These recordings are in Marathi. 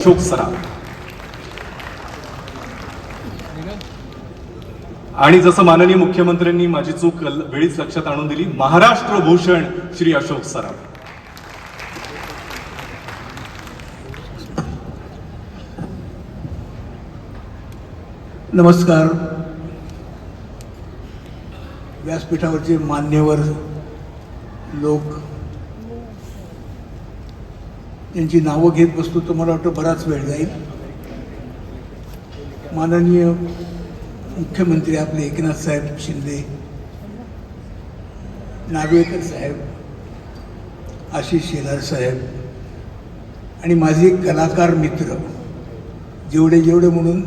अशोक सराफ आणि जसं माननीय मुख्यमंत्र्यांनी माझी चूक वेळीच लक्षात आणून दिली महाराष्ट्र भूषण श्री अशोक सराफ. नमस्कार. व्यासपीठावरचे मान्यवर लोक त्यांची नावं घेत बसतो तर मला वाटतं बराच वेळ जाईल. माननीय मुख्यमंत्री आपले एकनाथ साहेब शिंदे नागवेकर साहेब आशिष शेलार साहेब आणि माझे कलाकार मित्र जेवढे जेवढे म्हणून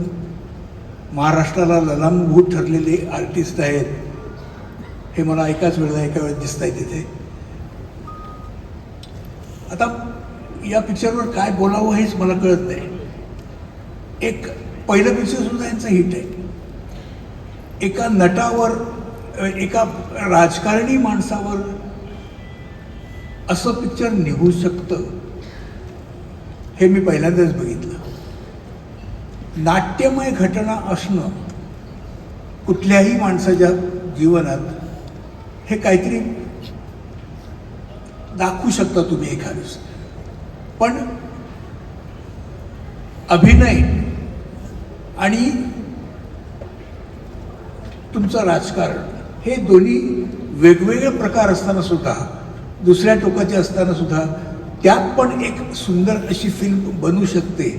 महाराष्ट्राला ललामभूत ठरलेले आर्टिस्ट आहेत हे मला एकाच वेळेला एका वेळेस दिसत आहे तिथे. आता या पिक्चरवर काय बोलावं हेच मला कळत नाही. एक पहिलं पिक्चर सुद्धा यांचं हिट आहे. एका नटावर एका राजकारणी माणसावर असं पिक्चर निघू शकतं हे मी पहिल्यांदाच बघितलं. नाट्यमय घटना असणं कुठल्याही माणसाच्या जीवनात हे काहीतरी दाखवू शकता तुम्ही एखादं. पण अभिनय आणि तुमचं राजकारण हे दोन्ही वेगवेगळे प्रकार असताना सुद्धा दुसऱ्या टोकाचे असताना सुद्धा त्यात पण एक सुंदर अशी फिल्म बनू शकते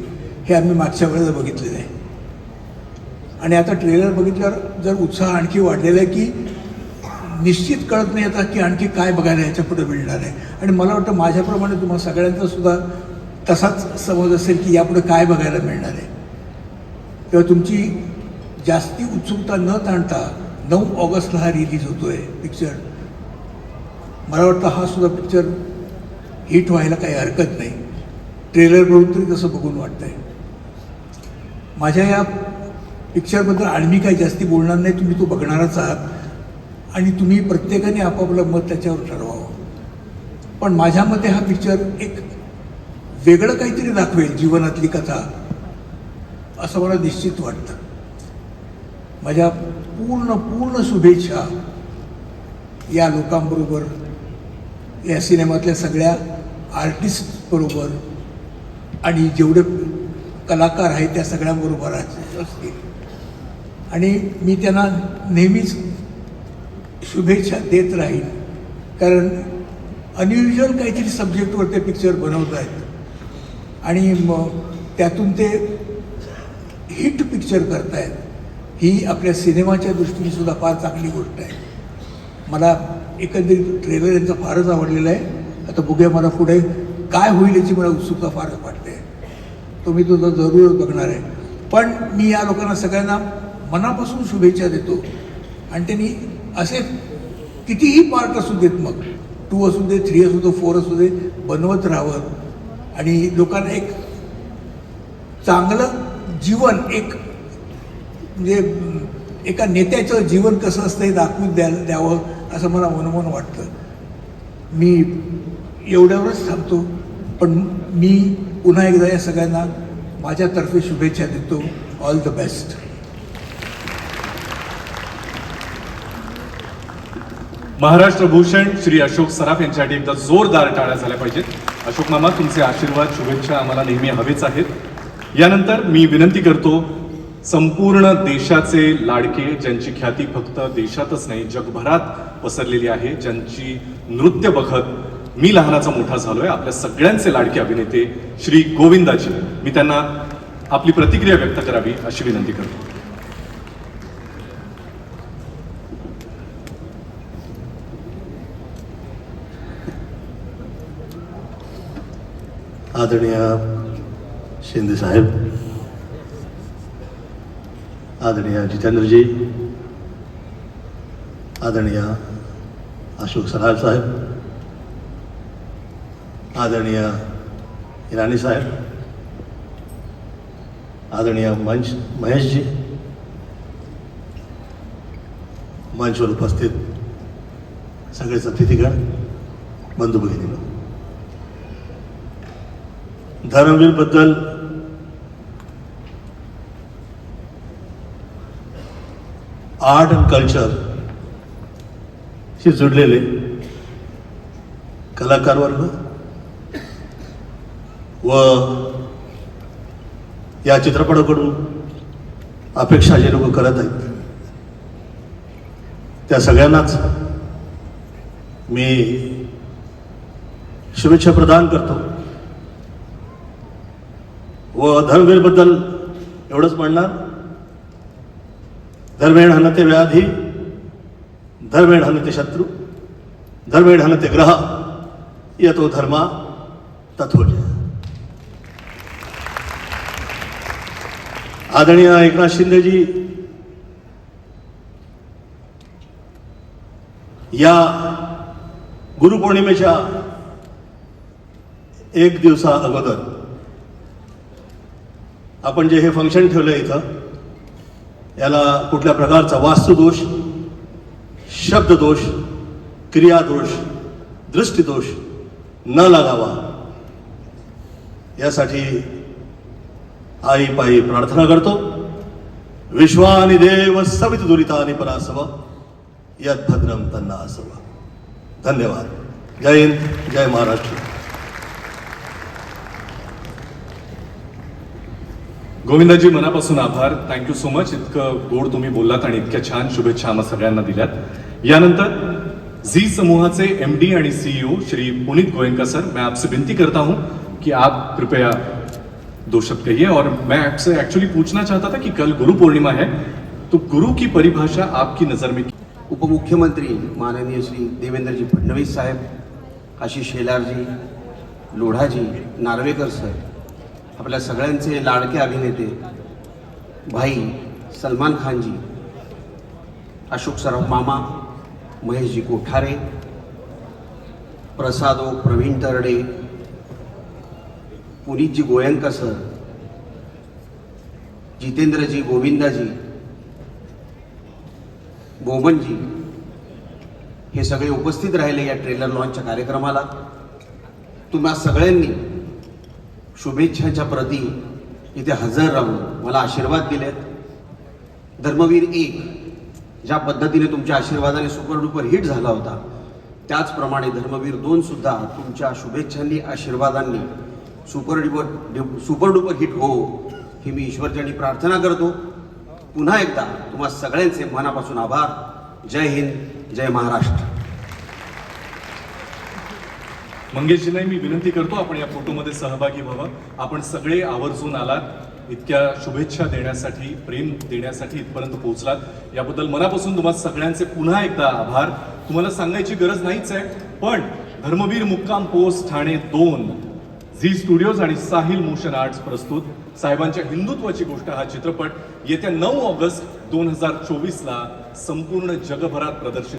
हे आम्ही मागच्या वेळेला बघितलेलं आहे. आणि आता ट्रेलर बघितल्यावर जर उत्साह आणखी वाढलेला आहे की निश्चित कळत नाही आता की आणखी काय बघायला ह्याच्या पुढे मिळणार आहे. आणि मला वाटतं माझ्याप्रमाणे तुम्हाला सगळ्यांचा सुद्धा तसाच समज असेल की यापुढे काय बघायला मिळणार आहे. तेव्हा तुमची जास्ती उत्सुकता न ताणता नऊ ऑगस्टला हा रिलीज होतो आहे पिक्चर. मला वाटतं हा सुद्धा पिक्चर हिट व्हायला काही हरकत नाही. ट्रेलर बघून तरी तसं बघून वाटतंय. माझ्या या पिक्चरबद्दल आणि मी काही जास्ती बोलणार नाही तुम्ही तो बघणारच आहात. आणि तुम्ही प्रत्येकाने आपापलं मत त्याच्यावर ठरवावं. पण माझ्या मते हा पिक्चर एक वेगळं काहीतरी दाखवेल जीवनातली कथा असं मला निश्चित वाटतं. माझ्या पूर्ण पूर्ण शुभेच्छा या लोकांबरोबर या सिनेमातल्या सगळ्या आर्टिस्टबरोबर आणि जेवढे कलाकार आहेत त्या सगळ्यांबरोबर असतील. आणि मी त्यांना नेहमीच शुभेच्छा देत राहीन कारण अनयुज्युअल काहीतरी सब्जेक्टवर ते पिक्चर बनवत आहेत. आणि मग त्यातून ते हिट पिक्चर करतायत. ही आपल्या सिनेमाच्या दृष्टीने सुद्धा फार चांगली गोष्ट आहे. मला एकंदरीत ट्रेलर यांचा फारच आवडलेला आहे. आता बघूया मला पुढे काय होईल याची मला उत्सुकता फारच वाटते. तो मी तो जरूर बघणार आहे. पण मी या लोकांना सगळ्यांना मनापासून शुभेच्छा देतो. आणि त्यांनी असे कितीही पार्ट असू देत मग. टू असू दे थ्री असू दे फोर असू दे बनवत राहावं. आणि लोकांना एक चांगलं जीवन एक म्हणजे एका नेत्याचं जीवन कसं असतं हे दाखवून द्या द्यावं असं मला मनोमन वाटतं. मी एवढ्यावरच थांबतो. पण मी पुन्हा एकदा या सगळ्यांना माझ्यातर्फे शुभेच्छा देतो. All the best Maharashtra Bhushan Shri Ashok Saraf यांच्यासाठी एकदा जोरदार टाळ्या झाल्या पाहिजेत. अशोक मामा तुमचे आशीर्वाद शुभेच्छा आम्हाला नेहमी हवेच आहेत. यानंतर मी विनंती करतो संपूर्ण देशाचे लाडके ज्यांची ख्याती फक्त देशातच नाही जगभरात पसरलेली आहे ज्यांची नृत्य बघत मी लहानाचा मोठा झालोय आपल्या सगळ्यांचे लाडके अभिनेते श्री गोविंदाजी. मी त्यांना आपली प्रतिक्रिया व्यक्त करावी अशी विनंती करतो. आदरणीय शिंदे साहेब आदरणीय जितेंद्रजी आदरणीय अशोक सराफ साहेब आदरणीय इराणी साहेब आदरणीय मंच महेशजी मंचवर उपस्थित सगळेच अतिथीगण बंधू भगिनीनं धर्मवीरबद्दल. आर्ट अँड कल्चरशी जुडलेले कलाकार वर्ग व या चित्रपटाकडून अपेक्षा जे लोक करत आहेत त्या सगळ्यांनाच मी शुभेच्छा प्रदान करतो. व धर्मवीरबद्दल एवढंच म्हणणार. धर्मेण हनते व्याधी धर्मेण हनते शत्रू धर्मेण हनते ग्रह येतो धर्मा तथोजय आदरणीय एकनाथ शिंदेजी या गुरुपौर्णिमेच्या एक दिवसा अगोदर आपण जे हे फंक्शन ठेवलं इथं याला कुठल्या प्रकारचा वास्तुदोष शब्ददोष क्रियादोष दृष्टिदोष न लागावा यासाठी आई पायी प्रार्थना करतो. विश्वानी देव सवित दुरितानि परासव यद भद्रम तन्ना असव धन्यवाद. जय हिंद जय महाराष्ट्र. गोविंदाजी मनापासून आभार. थँक्यू सो मच इतकं गोड तुम्ही बोललात आणि इतक्या छान शुभेच्छा आम्हा सगळ्यांना दिल्यात. यानंतर झी समूहाचे एम डी आणि सीईओ श्री पुनीत गोयंका सर मैं आपसे विनती करता हूं कि आप कृपया दो शब्द कहिए और मैं आपसे एक्चुअली पूछना चाहता था कि कल गुरु पूर्णिमा है तो गुरु की परिभाषा आपकी नजर में उपमुख्यमंत्री माननीय श्री देवेंद्रजी फडणवीस साहेब आशिष शेलारजी लोढाजी नार्वेकर सर आपल्या सगळ्यांचे लाडके अभिनेते भाई सलमान खानजी अशोक सराफ मामा महेशजी कोठारे प्रसादो प्रवीण तरडे पुनीतजी गोयंका सर जितेंद्रजी गोविंदाजी बोमनजी हे सगळे उपस्थित राहिले या ट्रेलर लॉन्चच्या कार्यक्रमाला. तुम्हा सगळ्यांनी शुभेच्छाच्या प्रती इथे हजर राहून मला आशीर्वाद दिलेत. धर्मवीर एक ज्या पद्धतीने तुमच्या आशीर्वादाने सुपरडुपर हिट झाला होता त्याचप्रमाणे धर्मवीर दोन सुद्धा तुमच्या शुभेच्छांनी आशीर्वादांनी super duper super duper hit हो ही मी ईश्वरचरणी प्रार्थना करतो. पुन्हा एकदा तुम्हा सगळ्यांचे मनापासून आभार. जय हिंद जय महाराष्ट्र. मंगेशजींनाही मी विनंती करतो आपण या फोटोमध्ये सहभागी व्हावं. आपण सगळे आवर्जून आलात. इतक्या शुभेच्छा देण्यासाठी प्रेम देण्यासाठी इथपर्यंत पोहोचलात. याबद्दल मनापासून तुम्हाला सगळ्यांचे पुन्हा एकदा आभार. तुम्हाला सांगायची गरज नाहीच आहे पण धर्मवीर मुक्काम पोस्ट ठाणे दोन झी स्टुडिओज आणि साहिल मोशन आर्ट्स प्रस्तुत. साहेबांच्या हिंदुत्वाची गोष्ट हा चित्रपट येत्या नऊ ऑगस्ट दोन हजार चोवीसला संपूर्ण जगभरात प्रदर्शित